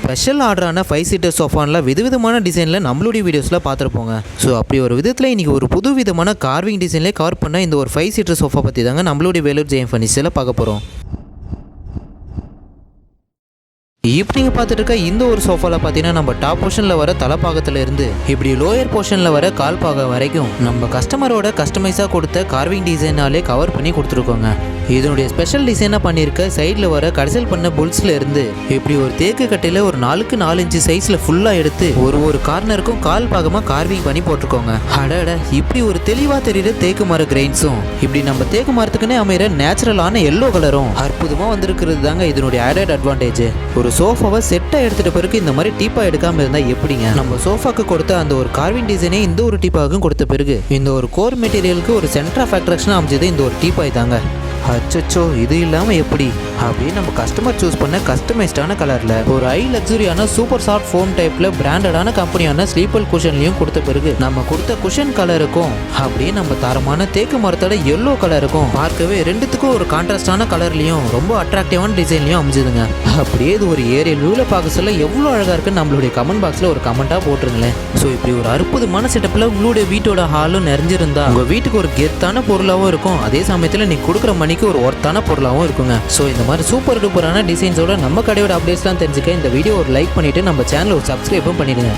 Special ஆர்டரான five seater சோஃபானில் விதவிதமான டிசைனில் நம்மளுடைய வீடியோஸில் பார்த்துருப்போங்க. ஸோ அப்படி ஒரு விதத்தில் இன்றைக்கி ஒரு புது விதமான கார்விங் டிசைன்லேயே கவர் பண்ண இந்த ஒரு ஃபைவ் சீட்டர் சோஃபா பற்றி தாங்க நம்மளுடைய வேலூர் ஜெயம் ஃபர்னிச்சரில் பார்க்க போகிறோம் இப்போ நீங்கள் பார்த்துட்டு இருக்க இந்த ஒரு சோஃபாவில் பார்த்தீங்கன்னா நம்ம டாப் போர்ஷனில் வர தலைப்பாகத்தில் இருந்து இப்படி லோயர் போர்ஷனில் வர கால் பாகம் வரைக்கும் நம்ம கஸ்டமரோட கஸ்டமைஸாக கொடுத்த கார்விங் டிசைனாலே கவர் பண்ணி கொடுத்துருக்கோங்க. இதனுடைய ஸ்பெஷல் டிசைனாக பண்ணியிருக்க சைடில் வர கடைசல் பண்ண புல்ஸில் இருந்து இப்படி ஒரு தேக்கு கட்டையில் ஒரு நாலுக்கு நாலு இன்ச்சு சைஸில் ஃபுல்லாக எடுத்து ஒரு ஒரு கார்னருக்கும் கால் பாகமாக கார்விங் பண்ணி போட்டிருக்கோங்க. அடட இப்படி ஒரு தெளிவாக தெரியுற தேக்கு மர கிரெயின்ஸும் இப்படி நம்ம தேக்கு மரத்துக்குன்னே அமைகிற நேச்சுரலான எல்லோ கலரும் அற்புதமாக வந்திருக்கிறது தாங்க இதனுடைய ஆடட் அட்வான்டேஜ் ஒரு சோஃபாவை செட்டாக எடுத்துகிட்ட பிறகு இந்த மாதிரி டீப்பாக எடுக்காமல் இருந்தால் எப்படிங்க? நம்ம சோஃபாக்கு கொடுத்த அந்த ஒரு கார்விங் டிசைனே இந்த ஒரு டீப்பாகவும் கொடுத்த பிறகு இந்த ஒரு கோர் மெட்டீரியலுக்கு ஒரு சென்டர் ஆஃப் அட்ராக்ஷன் அமைஞ்சது இந்த ஒரு டீப்பாய் தாங்க அச்சச்சோ இது இல்லாமல் எப்படி? அப்படின்னு நம்ம கஸ்டமர் சூஸ் பண்ண கஸ்டமைஸ்டான கலரில் ஒரு ஐ லக்ஸுரியான சூப்பர் சாஃப்ட் ஃபோம் டைப்பில் பிராண்டடான கம்பெனியான ஸ்லீப்பர் குஷன்லையும் கொடுத்த பிறகு நம்ம கொடுத்த குஷன் கலருக்கும் அப்படியே நம்ம தரமான தேக்கு மரத்தோட எல்லோ கலருக்கும் பார்க்கவே ரெண்டுத்துக்கும் ஒரு கான்ட்ராஸ்டான கலர்லையும் ரொம்ப அட்ராக்டிவான டிசைன்லையும் அமைஞ்சுதுங்க. அப்படியே இது ஒரு ஏரியல் வியூவில் பார்க்க சொல்ல எவ்வளோ அழகாக இருக்குன்னு நம்மளுடைய கமெண்ட் பாக்ஸில் ஒரு கமெண்ட்டாக போட்டுருங்களேன். ஸோ இப்படி ஒரு அற்புதமான செட்டப்பில் உங்களுடைய வீட்டோட ஹாலும் நிறைஞ்சிருந்தா உங்கள் வீட்டுக்கு ஒரு கெத்தான பொருளாகவும் இருக்கும். அதே சமயத்தில் நீ கொடுக்குற மணிக்கு ஒரு ஒர்த்தான பொருளாகவும் இருக்குங்க. ஸோ இந்த மாதிரி சூப்பர் டூப்பரான டிசைன்ஸோட நம்ம கடையோட அப்டேட்ஸ்லாம் தெரிஞ்சுக்க இந்த வீடியோ ஒரு லைக் பண்ணிவிட்டு நம்ம சேனல் ஒரு சப்ஸ்கிரைபும் பண்ணிடுங்க.